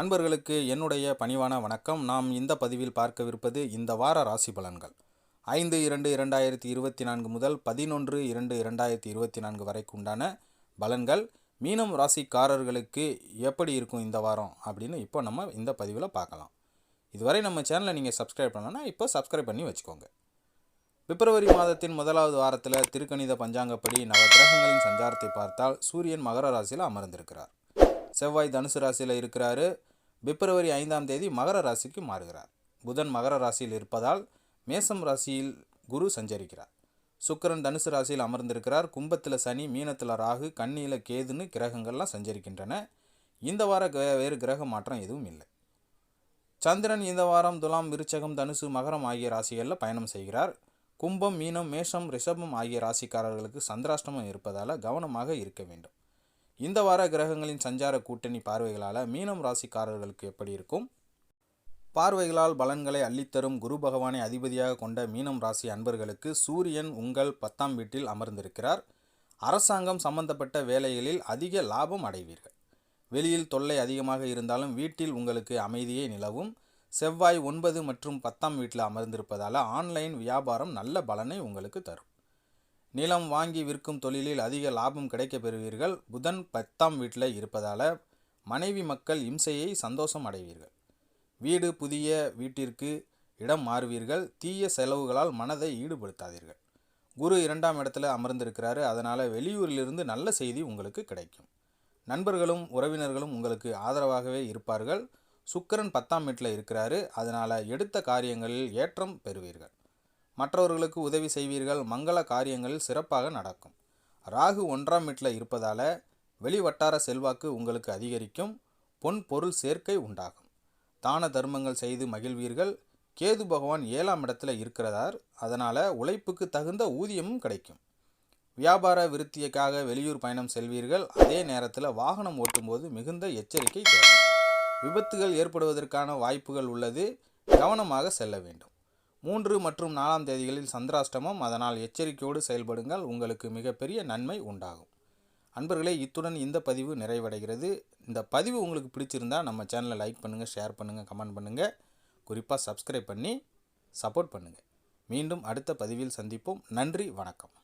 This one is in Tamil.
அன்பர்களுக்கு என்னுடைய பணிவான வணக்கம். நாம் இந்த பதிவில் பார்க்கவிருப்பது இந்த வார ராசி பலன்கள். ஐந்து இரண்டு இரண்டாயிரத்தி இருபத்தி நான்கு முதல் பதினொன்று இரண்டு இரண்டாயிரத்தி இருபத்தி நான்கு வரைக்கு உண்டான பலன்கள். மீனம் ராசிக்காரர்களுக்கு எப்படி இருக்கும் இந்த வாரம் அப்படின்னு இப்போ நம்ம இந்த பதிவில் பார்க்கலாம். இதுவரை நம்ம சேனலை நீங்கள் சப்ஸ்கிரைப் பண்ணலன்னா இப்போ சப்ஸ்கிரைப் பண்ணி வச்சுக்கோங்க. பிப்ரவரி மாதத்தின் முதலாவது வாரத்தில் திருக்கணித பஞ்சாங்கப்படி நவ கிரகங்களின் சஞ்சாரத்தை பார்த்தால் சூரியன் மகர ராசியில் அமர்ந்திருக்கிறார். செவ்வாய் தனுசு ராசியில் இருக்கிறாரு. பிப்ரவரி ஐந்தாம் தேதி மகர ராசிக்கு மாறுகிறார். புதன் மகர ராசியில் இருப்பதால் மேசம் ராசியில் குரு சஞ்சரிக்கிறார். சுக்கிரன் தனுசு ராசியில் அமர்ந்திருக்கிறார். கும்பத்தில் சனி மீனத்தில் ராகு கண்ணியில் கேதுன்னு கிரகங்கள்லாம் சஞ்சரிக்கின்றன. இந்த வார வேறு கிரக மாற்றம் எதுவும் இல்லை. சந்திரன் இந்த வாரம் துலாம் விருச்சகம் தனுசு மகரம் ஆகிய ராசிகளில் பயணம் செய்கிறார். கும்பம் மீனம் மேஷம் ரிஷபம் ஆகிய ராசிக்காரர்களுக்கு சந்திராஷ்டமம் இருப்பதால் கவனமாக இருக்க வேண்டும். இந்த வார கிரகங்களின் சஞ்சார கூட்டணி பார்வைகளால் மீனம் ராசிக்காரர்களுக்கு எப்படி இருக்கும்? பார்வைகளால் பலன்களை அள்ளித்தரும் குரு பகவானை அதிபதியாக கொண்ட மீனம் ராசி அன்பர்களுக்கு சூரியன் உங்கள் பத்தாம் வீட்டில் அமர்ந்திருக்கிறார். அரசாங்கம் சம்பந்தப்பட்ட வேலைகளில் அதிக லாபம் அடைவீர்கள். வெளியில் தொல்லை அதிகமாக இருந்தாலும் வீட்டில் உங்களுக்கு அமைதியே நிலவும். செவ்வாய் ஒன்பது மற்றும் பத்தாம் வீட்டில் அமர்ந்திருப்பதால் ஆன்லைன் வியாபாரம் நல்ல பலனை உங்களுக்கு தரும். நிலம் வாங்கி விற்கும் தொழிலில் அதிக லாபம் கிடைக்கப் பெறுவீர்கள். புதன் பத்தாம் வீட்டில் இருப்பதால் மனைவி மக்கள் இம்சையை சந்தோஷம் அடைவீர்கள். வீடு புதிய வீட்டிற்கு இடம் மாறுவீர்கள். தீய செலவுகளால் மனதை ஈடுபடுத்தாதீர்கள். குரு இரண்டாம் இடத்துல அமர்ந்திருக்கிறாரு. அதனால் வெளியூரிலிருந்து நல்ல செய்தி உங்களுக்கு கிடைக்கும். நண்பர்களும் உறவினர்களும் உங்களுக்கு ஆதரவாகவே இருப்பார்கள். சுக்கிரன் பத்தாம் வீட்டில் இருக்கிறாரு. அதனால் எடுத்த காரியங்களில் ஏற்றம் பெறுவீர்கள். மற்றவர்களுக்கு உதவி செய்வீர்கள். மங்கள காரியங்களில் சிறப்பாக நடக்கும். ராகு ஒன்றாம் வீட்டில் இருப்பதால் வெளிவட்டார செல்வாக்கு உங்களுக்கு அதிகரிக்கும். பொன் பொருள் சேர்க்கை உண்டாகும். தான தர்மங்கள் செய்து மகிழ்வீர்கள். கேது பகவான் ஏழாம் இடத்துல இருக்கிறதார். அதனால் உழைப்புக்கு தகுந்த ஊதியமும் கிடைக்கும். வியாபார விருத்தியக்காக வெளியூர் பயணம் செல்வீர்கள். அதே நேரத்தில் வாகனம் ஓட்டும்போது மிகுந்த எச்சரிக்கை தேவை. விபத்துகள் ஏற்படுவதற்கான வாய்ப்புகள் உள்ளது. கவனமாக செல்ல வேண்டும். மூன்று மற்றும் நாலாம் தேதிகளில் சந்திராஷ்டமம். அதனால் எச்சரிக்கையோடு செயல்படுங்கள். உங்களுக்கு மிகப்பெரிய நன்மை உண்டாகும். அன்பர்களே இத்துடன் இந்த பதிவு நிறைவடைகிறது. இந்த பதிவு உங்களுக்கு பிடிச்சிருந்தா நம்ம சேனலை லைக் பண்ணுங்கள் ஷேர் பண்ணுங்கள் கமெண்ட் பண்ணுங்கள் குறிப்பாக சப்ஸ்கிரைப் பண்ணி சப்போர்ட் பண்ணுங்கள் மீண்டும் அடுத்த பதிவில் சந்திப்போம். நன்றி வணக்கம்.